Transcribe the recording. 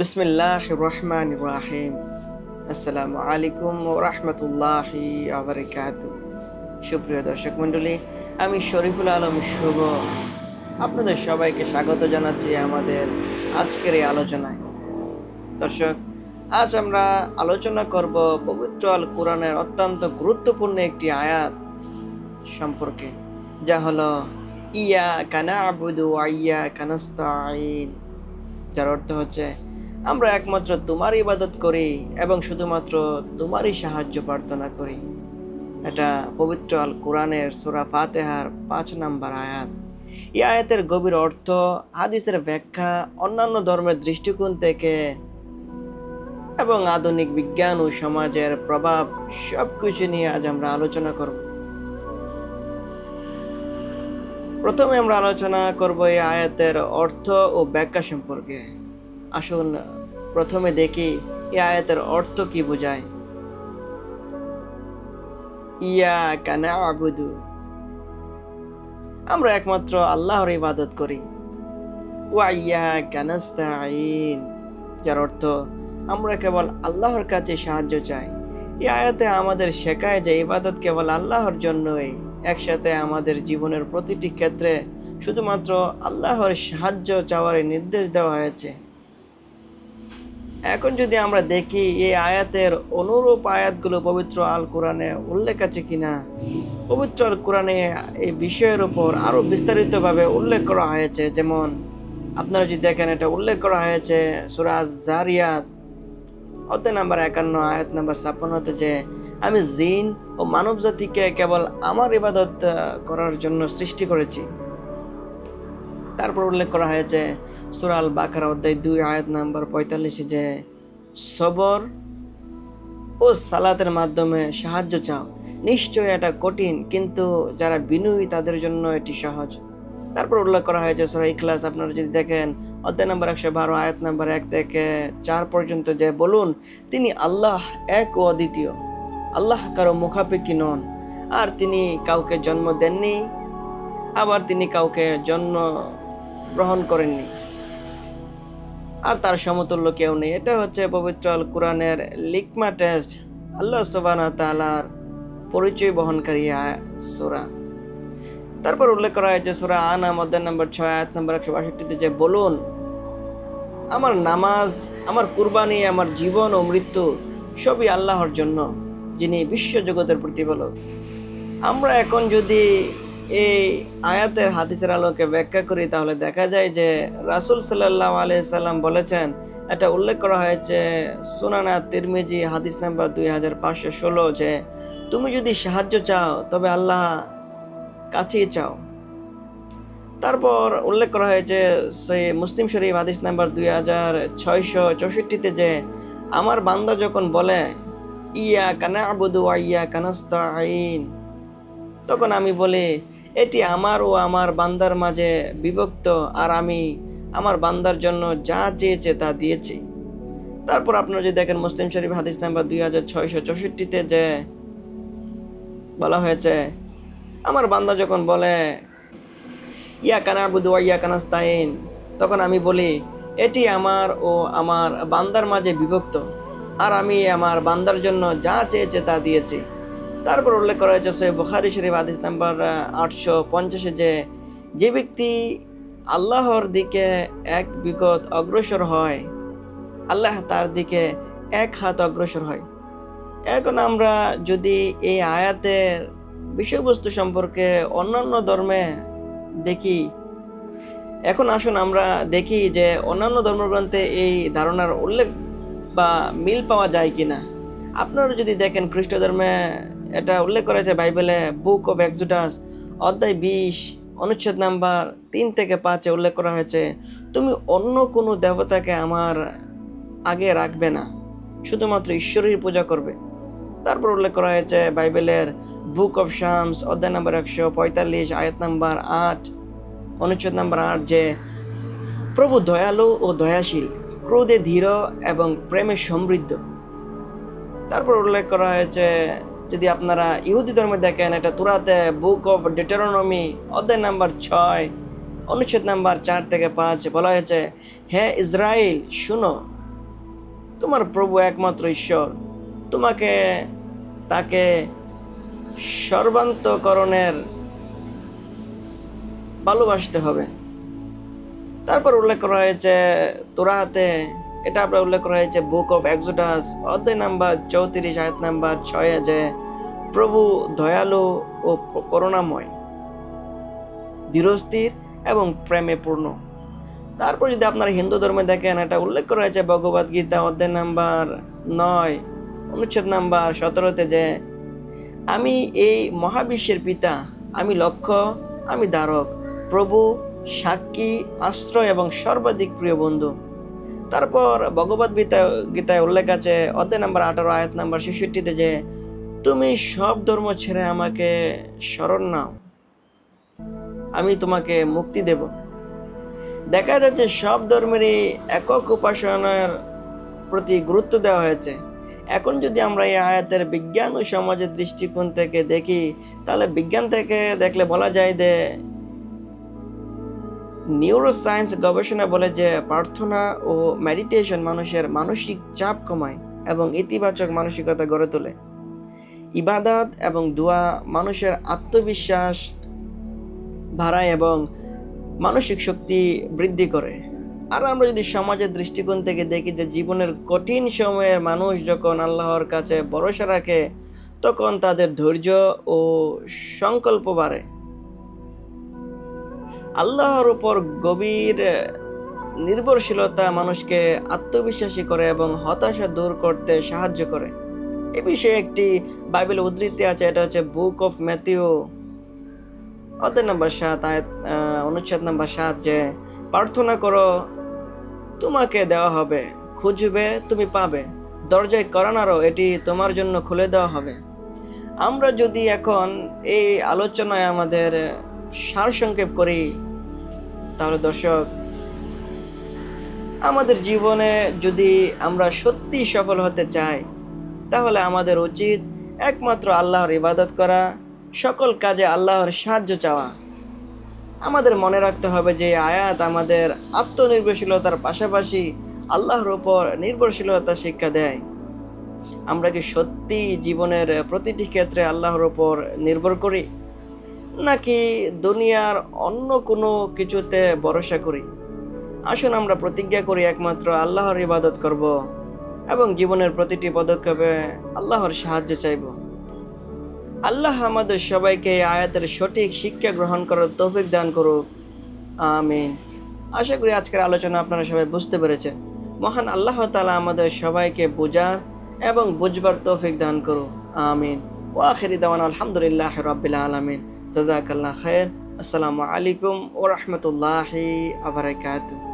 বিসমিল্লাহ রহমান রাহিম আসসালামু আলাইকুম ও রহমতুল্লাহি আবরকাত সুপ্রিয় দর্শক মণ্ডলী, আমি শরীফুল আলম শুভ। আপনাদের সবাইকে স্বাগত জানাচ্ছি আমাদের আজকের এই আলোচনায়। দর্শক, আজ আমরা আলোচনা করব পবিত্র আল কোরআনের অত্যন্ত গুরুত্বপূর্ণ একটি আয়াত সম্পর্কে, যা হলো, ইয়া কানা আবুদু আইয়া কানাস্তাইন যার অর্থ হচ্ছে আমরা একমাত্র তোমার ইবাদত করি এবং শুধুমাত্র তোমারই সাহায্য প্রার্থনা করি। এটা পবিত্র আল কোরআনের সুরা ফাতেহার পাঁচ নাম্বার আয়াত। এই আয়াতের গভীর অর্থ, হাদিসের ব্যাখ্যা, অন্যান্য ধর্মের দৃষ্টিকোণ থেকে এবং আধুনিক বিজ্ঞান ও সমাজের প্রভাব সব কিছু নিয়ে আজ আমরা আলোচনা করব। প্রথমে আমরা আলোচনা করব এই আয়াতের অর্থ ও ব্যাখ্যা সম্পর্কে। আসুন প্রথমে দেখি এই আয়াতের অর্থ কি বোঝায়। ইয়া কানা আবুদু। আমরা একমাত্র আল্লাহর ইবাদত করি। ওয়া ইয়া কানাস্তাইন যার অর্থ, আমরা কেবল আল্লাহর কাছে সাহায্য চাই। এই আয়াতে আমাদের শেখায় যে ইবাদত কেবল আল্লাহর জন্যই, একসাথে আমাদের জীবনের প্রতিটি ক্ষেত্রে শুধুমাত্র আল্লাহর সাহায্য চাওয়ার নির্দেশ দেওয়া হয়েছে। এখন যদি আমরা দেখি এই আয়াতের অনুরূপ আয়াতগুলো পবিত্র আল কোরআনে উল্লেখ আছে কিনা, পবিত্র আল কোরআনে এই বিষয়ের উপর আরও বিস্তারিতভাবে উল্লেখ করা হয়েছে। যেমন, আপনারা যদি দেখেন, এটা উল্লেখ করা হয়েছে সুরাজ জারিয়াত অধ্যায় নাম্বার একান্ন, আয়াত নাম্বার ছাপ্পান্নতে যে, আমি জিন ও মানব জাতিকে কেবল আমার ইবাদত করার জন্য সৃষ্টি করেছি। তারপর উল্লেখ করা হয়েছে সুরাল বাকার অধ্যায় দুই, আয়াত নাম্বার পঁয়তাল্লিশে যে, সবর ও সালাতের মাধ্যমে সাহায্য চাও। নিশ্চয়ই এটা কঠিন, কিন্তু যারা বিনয়ী, তাদের জন্য এটি সহজ। তারপর উল্লেখ করা হয়েছে সুরা ইখলাস, আপনারা যদি দেখেন, অধ্যায় নাম্বার একশো বারো, আয়াত নাম্বার এক থেকে চার পর্যন্ত যে বলুন, তিনি আল্লাহ এক ও অদ্বিতীয়। আল্লাহ কারও মুখাপেক্ষী নন, আর তিনি কাউকে জন্ম দেননি, আবার তিনি কাউকে জন্ম গ্রহণ করেননি। আর তার সমতুল্য কেউ নেই। এটা হচ্ছে পবিত্র আল কোরআনের লিকমা টেস্ট। আল্লাহ সুবান তালার পরিচয় বহনকারী সোরা। তারপর উল্লেখ করা হয়েছে সোরা আনা মধ্যান নম্বর ছয়, আয়াত নম্বর একশো বাষট্টিতে যে বলুন, আমার নামাজ, আমার কুরবানি, আমার জীবন ও মৃত্যু সবই আল্লাহর জন্য, যিনি বিশ্ব জগতের প্রতিপালক। আমরা এখন যদি এই আয়াতের হাদিসের আলোকে ব্যাখ্যা করি, তাহলে দেখা যায় যে রাসুল সাল্লাহ আলিয়াল্লাম বলেছেন, এটা উল্লেখ করা হয়েছে সুনানা তিরমিজি হাদিস নাম্বার দুই হাজার পাঁচশো ষোলো যে, তুমি যদি সাহায্য চাও, তবে আল্লাহ কাছেই চাও। তারপর উল্লেখ করা হয়েছে সেই মুসলিম শরীফ হাদিস নাম্বার দুই হাজার ছয়শো চৌষট্টিতে যে, আমার বান্দা যখন বলে ইয়া কানা আবুদু ইয়া কানাস্তা আইন তখন আমি বলি এটি আমার ও আমার বান্দার মাঝে বিভক্ত, আর আমি আমার বান্দার জন্য যা চেয়েছে তা দিয়েছি। তারপর আপনারা যদি দেখেন মুসলিম শরীফ হাদিস নাম্বার দুই হাজার ছয়শো চৌষট্টিতে যে বলা হয়েছে, আমার বান্দা যখন বলে, ইয়া কানা বুধু ইয়া কানাস্তাইন তখন আমি বলি, এটি আমার ও আমার বান্দার মাঝে বিভক্ত, আর আমি আমার বান্দার জন্য যা চেয়েছে তা দিয়েছি। তারপর উল্লেখ করা হয়েছে বুখারি শরীফ, হাদিস নাম্বার আটশো পঞ্চাশে যে যে ব্যক্তি আল্লাহর দিকে এক বিগত অগ্রসর হয়, আল্লাহ তার দিকে এক হাত অগ্রসর হয়। এখন আমরা যদি এই আয়াতের বিষয়বস্তু সম্পর্কে অন্যান্য ধর্মে দেখি, এখন আসুন আমরা দেখি যে অন্যান্য ধর্মগ্রন্থে এই ধারণার উল্লেখ বা মিল পাওয়া যায় কিনা। আপনারা যদি দেখেন খ্রিস্ট ধর্মে এটা উল্লেখ করেছে বাইবেলে বুক অফ এক্সুডাস অধ্যায় বিশ, অনুচ্ছেদ নাম্বার তিন থেকে পাঁচে উল্লেখ করা হয়েছে, তুমি অন্য কোনো দেবতাকে আমার আগে রাখবে না, শুধুমাত্র ঈশ্বরের পূজা করবে। তারপর উল্লেখ করা হয়েছে বাইবেলের বুক অফ শামস অধ্যায় নাম্বার একশো পঁয়তাল্লিশ, আয়াত নাম্বার আট, অনুচ্ছেদ নাম্বার আট যে, প্রভু দয়ালু ও দয়াশীল, ক্রোধে ধীর এবং প্রেমে সমৃদ্ধ। তারপর উল্লেখ করা হয়েছে যদি আপনারা ইহুদি ধর্মে দেখেন, এটা তুরাতে বুক অফ ডেটারোনমি অধ্যায় নাম্বার ছয়, অনুচ্ছেদ নাম্বার চার থেকে পাঁচ, বলা হয়েছে, হে ইসরায়েল শুনো, তোমার প্রভু একমাত্র ঈশ্বর। তোমাকে, তাকে সর্বান্তকরণের ভালোবাসতে হবে। তারপর উল্লেখ করা হয়েছে তোরাহাতে এটা আপনার উল্লেখ করা হয়েছে বুক অফ এক্সোডাস অধ্যায় নাম্বার চৌত্রিশ, আয়াত নাম্বার ছয় যে প্রভু দয়ালু ও করুণাময়, ধীরস্থির এবং প্রেমে পূর্ণ তারপর যদি আপনারা হিন্দু ধর্মে দেখেন, এটা উল্লেখ করা হয়েছে ভগবদ গীতা, অধ্যায় নাম্বার নয়, অনুচ্ছেদ নাম্বার সতেরোতে যে, আমি এই মহাবিশ্বের পিতা, আমি লক্ষ্য, আমি দ্বারক, প্রভু সাক্ষী, আশ্রয় এবং সর্বাধিক প্রিয় বন্ধু। তারপর ভগবত গীতা গীতায় উল্লেখ আছে, অধ্যায় নাম্বার আঠারো, আয়াত নাম্বার ছেষট্টিতে যে, তুমি সব ধর্ম ছেড়ে আমাকে স্মরণ নাও। আমি তোমাকে মুক্তি দেব। দেখা যাচ্ছে সব ধর্মেরই একক উপাসনার প্রতি গুরুত্ব দেওয়া হয়েছে। এখন যদি আমরা এই আয়াতের বিজ্ঞান ও সমাজের দৃষ্টিকোণ থেকে দেখি, তাহলে বিজ্ঞান থেকে দেখলে বলা যায় যে নিউরোসায়েন্স গবেষণা বলে যে প্রার্থনা ও মেডিটেশন মানুষের মানসিক চাপ কমায় এবং ইতিবাচক মানসিকতা গড়ে তোলে। ইবাদত এবং দোয়া মানুষের আত্মবিশ্বাস বাড়ায় এবং মানসিক শক্তি বৃদ্ধি করে। আর আমরা যদি সমাজের দৃষ্টিকোণ থেকে দেখি যে জীবনের কঠিন সময়ের মানুষ যখন আল্লাহর কাছে ভরসা রাখে, তখন তাদের ধৈর্য ও সংকল্প বাড়ে। আল্লাহর উপর গভীর নির্ভরশীলতা মানুষকে আত্মবিশ্বাসী করে এবং হতাশা দূর করতে সাহায্য করে। এ বিষয়ে একটি বাইবেল উদ্ধৃতি আছে, এটা হচ্ছে বুক অফ ম্যাথিউ। অধ্যায় নাম্বার সাত, আয়াত অনুচ্ছেদ নাম্বার সাত, যে, প্রার্থনা করো, তোমাকে দেওয়া হবে, খুঁজবে, তুমি পাবে। দরজায় করানারও এটি তোমার জন্য খুলে দেওয়া হবে। আমরা যদি এখন এই আলোচনায় আমাদের সারসংক্ষেপ করি তাহলে দর্শক, আমাদের জীবনে যদি আমরা সত্যি সফল হতে চাই, তাহলে আমাদের উচিত একমাত্র আল্লাহর ইবাদত করা, সকল কাজে আল্লাহর সাহায্য চাওয়া। আমাদের মনে রাখতে হবে যে আয়াত আমাদের আত্মনির্ভরশীলতার পাশাপাশি আল্লাহর উপর নির্ভরশীলতা শিক্ষা দেয়। আমরা কি সত্যি জীবনের প্রতিটি ক্ষেত্রে আল্লাহর উপর নির্ভর করি? নাকি দুনিয়ার অন্য কোনো কিছুতে ভরসা করি? আসুন আমরা প্রতিজ্ঞা করি একমাত্র আল্লাহর ইবাদত করব এবং জীবনের প্রতিটি পদক্ষেপে আল্লাহর সাহায্য চাইব। আল্লাহ আমাদের সবাইকে আয়াতের সঠিক শিক্ষা গ্রহণ করার তৌফিক দান করুক। আমিন। আশা করি আজকের আলোচনা আপনারা সবাই বুঝতে পেরেছেন। মহান আল্লাহ তালা আমাদের সবাইকে বোঝার এবং বুঝবার তৌফিক দান করুক। আমিন। ও আখেরি দাওয়ান আলহামদুলিল্লাহ রবিল আলমিন। জাজাকাল্লাহ খের আসসালামু আলাইকুম ও রহমতুল্লাহি আবরাকাতুহ